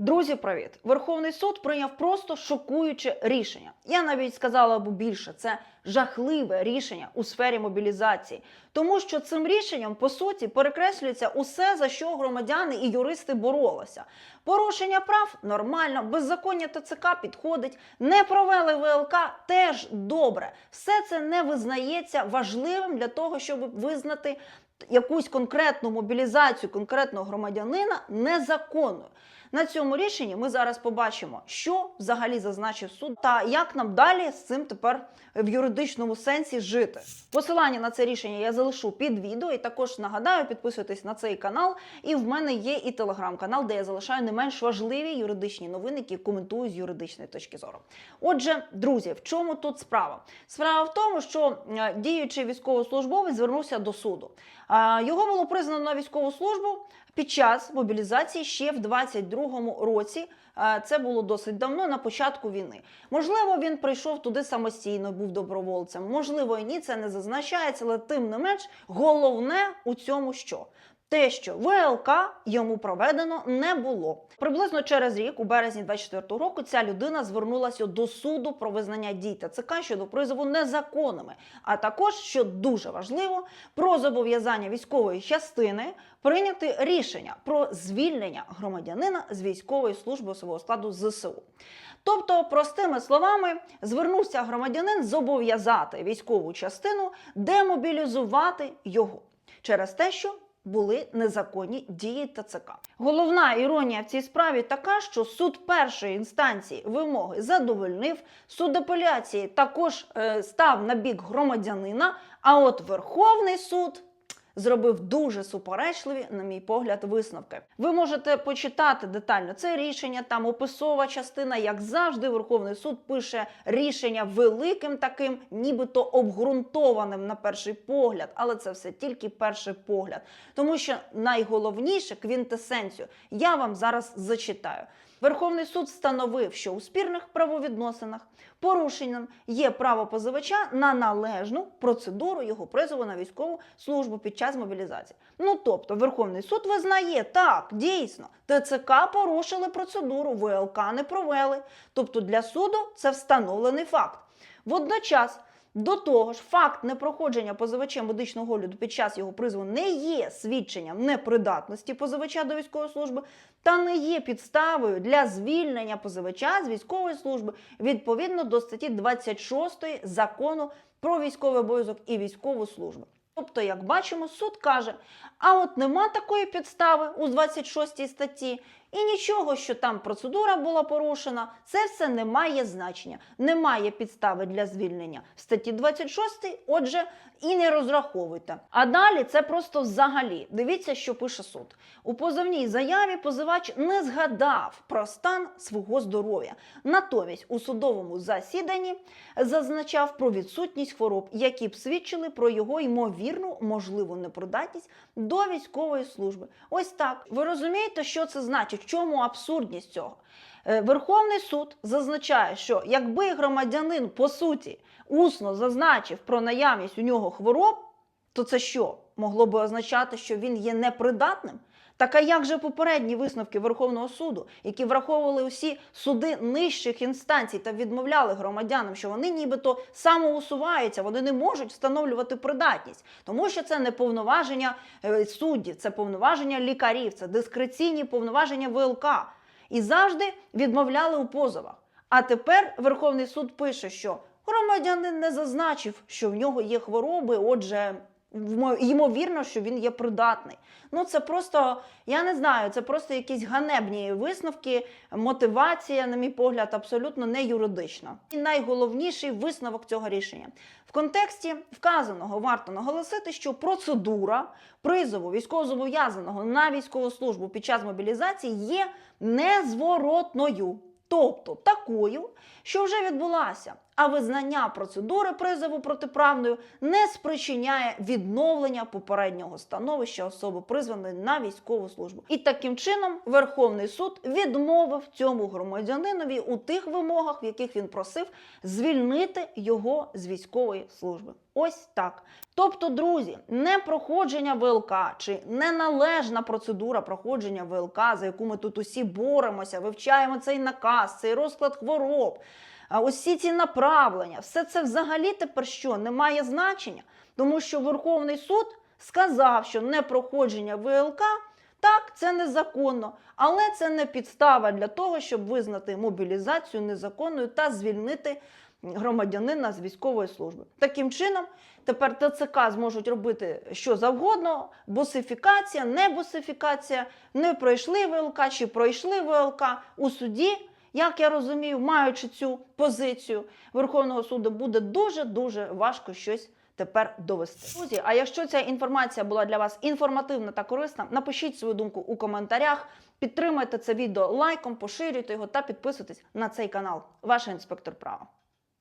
Друзі, привіт! Верховний суд прийняв просто шокуюче рішення. Я навіть сказала б більше, це жахливе рішення у сфері мобілізації, тому що цим рішенням по суті перекреслюється усе за що громадяни і юристи боролися. Порушення прав нормально, беззаконня ТЦК підходить, не провели ВЛК теж добре. Все це не визнається важливим для того, щоб визнати якусь конкретну мобілізацію конкретного громадянина незаконною. На цьому рішенні ми зараз побачимо, що взагалі зазначив суд, та як нам далі з цим тепер в юридичному сенсі жити. Посилання на це рішення я залишу під відео, і також нагадаю, підписуйтесь на цей канал. І в мене є і телеграм-канал, де я залишаю не менш важливі юридичні новини, які коментую з юридичної точки зору. Отже, друзі, в чому тут справа? Справа в тому, що е, діючий військовослужбовець звернувся до суду. А, Його було признано на військову службу під час мобілізації ще в 22-му році. Е, Це було досить давно на початку війни. Можливо, він прийшов туди самостійно, був добровольцем. Можливо, і ні, це не зазначається, але тим не менш, головне у цьому що. Те, що ВЛК йому проведено не було. Приблизно через рік, у березні 24-го року, ця людина звернулася до суду про визнання дій ТЦК щодо призову незаконними, а також, що дуже важливо, про зобов'язання військової частини прийняти рішення про звільнення громадянина з військової служби особового складу ЗСУ. Тобто, простими словами, звернувся громадянин зобов'язати військову частину демобілізувати його через те, що були незаконні дії ТЦК. Головна іронія в цій справі така, що суд першої інстанції вимоги задовольнив, суд апеляції також е, став на бік громадянина. А от Верховний суд зробив дуже суперечливі, на мій погляд, висновки. Ви можете почитати детально це рішення. Там описова частина, як завжди, Верховний суд пише рішення великим таким, нібито обґрунтованим на перший погляд, але це все тільки перший погляд. Тому що найголовніше квінтесенцію я вам зараз зачитаю. Верховний суд встановив, що у спірних правовідносинах порушенням є право позивача на належну процедуру його призову на військову службу під час мобілізації. Ну тобто, Верховний суд визнає так, дійсно, ТЦК порушили процедуру, ВЛК не провели. Тобто для суду це встановлений факт. Водночас. До того ж, факт непроходження позивачем медичного огляду під час його призову не є свідченням непридатності позивача до військової служби та не є підставою для звільнення позивача з військової служби відповідно до статті 26 закону про військовий обов'язок і військову службу. Тобто, як бачимо, суд каже: а от нема такої підстави у 26 статті, і нічого, що там процедура була порушена, це все не має значення. Немає підстави для звільнення в статті 26, отже, і не розраховуйте. А далі це просто взагалі. Дивіться, що пише суд. У позовній заяві позивач не згадав про стан свого здоров'я. Натомість у судовому засіданні зазначав про відсутність хвороб, які б свідчили про його ймовірну можливу непридатність до військової служби. Ось так. Ви розумієте, що це значить? В чому абсурдність цього? Е, Верховний суд зазначає, що якби громадянин по суті усно зазначив про наявність у нього хвороб, то це що? Могло би означати, що він є непридатним? Так а як же попередні висновки Верховного суду, які враховували усі суди нижчих інстанцій та відмовляли громадянам, що вони нібито самоусуваються, вони не можуть встановлювати придатність, тому що це не повноваження е, суддів, це повноваження лікарів, це дискреційні повноваження ВЛК. І завжди відмовляли у позовах. А тепер Верховний суд пише, що громадянин не зазначив, що в нього є хвороби, отже, ймовірно, що він є придатний. Ну це просто, я не знаю, це просто якісь ганебні висновки, мотивація, на мій погляд, абсолютно не юридична. І найголовніший висновок цього рішення. В контексті вказаного варто наголосити, що процедура призову військовозобов'язаного на військову службу під час мобілізації є незворотною. Тобто такою, що вже відбулася. А визнання процедури призову протиправною не спричиняє відновлення попереднього становища особи, призваної на військову службу. І таким чином Верховний суд відмовив цьому громадянинові у тих вимогах, в яких він просив звільнити його з військової служби. Ось так. Тобто, друзі, не проходження ВЛК чи неналежна процедура проходження ВЛК, за яку ми тут усі боремося, вивчаємо цей наказ, цей розклад хвороб, а усі ці направлення, все це взагалі тепер що не має значення, тому що Верховний суд сказав, що непроходження ВЛК. Так, це незаконно, але це не підстава для того, щоб визнати мобілізацію незаконною та звільнити громадянина з військової служби. Таким чином, тепер ТЦК зможуть робити що завгодно: босифікація, не босифікація, не пройшли ВЛК чи пройшли ВЛК у суді. Як я розумію, маючи цю позицію Верховного суду, буде дуже дуже важко щось тепер довести. Друзі, а якщо ця інформація була для вас інформативна та корисна, напишіть свою думку у коментарях. Підтримайте це відео лайком, поширюйте його та підписуйтесь на цей канал. Ваш інспектор права.